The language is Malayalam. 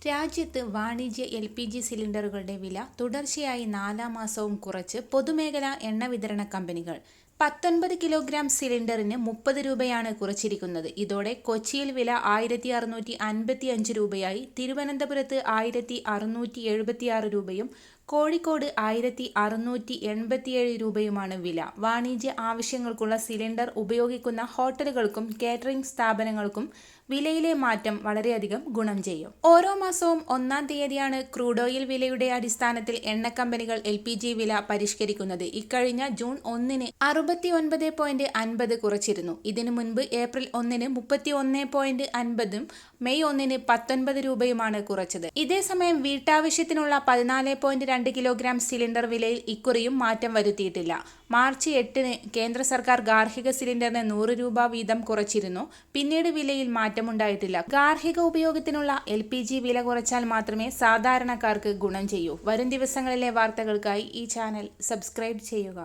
രാജ്യത്ത് വാണിജ്യ എൽ പി ജി സിലിണ്ടറുകളുടെ വില തുടർച്ചയായി നാലാം മാസവും കുറച്ച് പൊതുമേഖലാ എണ്ണ വിതരണ കമ്പനികൾ പത്തൊൻപത് കിലോഗ്രാം സിലിണ്ടറിന് മുപ്പത് രൂപയാണ് കുറച്ചിരിക്കുന്നത്. ഇതോടെ കൊച്ചിയിൽ വില ആയിരത്തി അറുന്നൂറ്റി അൻപത്തി അഞ്ച് രൂപയായി. തിരുവനന്തപുരത്ത് ആയിരത്തി അറുന്നൂറ്റി എഴുപത്തിയാറ് രൂപയും കോഴിക്കോട് ആയിരത്തി അറുന്നൂറ്റി എൺപത്തിയേഴ് രൂപയുമാണ് വില. വാണിജ്യ ആവശ്യങ്ങൾക്കുള്ള സിലിണ്ടർ ഉപയോഗിക്കുന്ന ഹോട്ടലുകൾക്കും കാറ്ററിംഗ് സ്ഥാപനങ്ങൾക്കും വിലയിലെ മാറ്റം വളരെയധികം ഗുണം ചെയ്യും. ഓരോ മാസവും ഒന്നാം തീയതിയാണ് ക്രൂഡ് ഓയിൽ വിലയുടെ അടിസ്ഥാനത്തിൽ എണ്ണക്കമ്പനികൾ എൽ വില പരിഷ്കരിക്കുന്നത്. ഇക്കഴിഞ്ഞ ജൂൺ ഒന്നിന് അറുപത്തി ഒൻപത് പോയിന്റ് അൻപത് കുറച്ചിരുന്നു. ഇതിനു മുൻപ് ഏപ്രിൽ ഒന്നിന് മുപ്പത്തി ഒന്ന് പോയിന്റ് അൻപതും മെയ് ഒന്നിന് പത്തൊൻപത് രൂപയുമാണ് കുറച്ചത്. ഇതേസമയം വീട്ടാവശ്യത്തിനുള്ള പതിനാല് പോയിന്റ് രണ്ട് കിലോഗ്രാം സിലിണ്ടർ വിലയിൽ ഇക്കുറിയും മാറ്റം വരുത്തിയിട്ടില്ല. മാർച്ച് എട്ടിന് കേന്ദ്ര സർക്കാർ ഗാർഹിക സിലിണ്ടറിന് നൂറ് രൂപ വീതം കുറച്ചിരുന്നു. പിന്നീട് വിലയിൽ മാറ്റമുണ്ടായിട്ടില്ല. ഗാർഹിക ഉപയോഗത്തിനുള്ള എൽ വില കുറച്ചാൽ മാത്രമേ സാധാരണക്കാർക്ക് ഗുണം ചെയ്യൂ. വരും ദിവസങ്ങളിലെ വാർത്തകൾക്കായി ഈ ചാനൽ സബ്സ്ക്രൈബ് ചെയ്യുക.